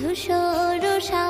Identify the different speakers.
Speaker 1: ধূসর সাহারা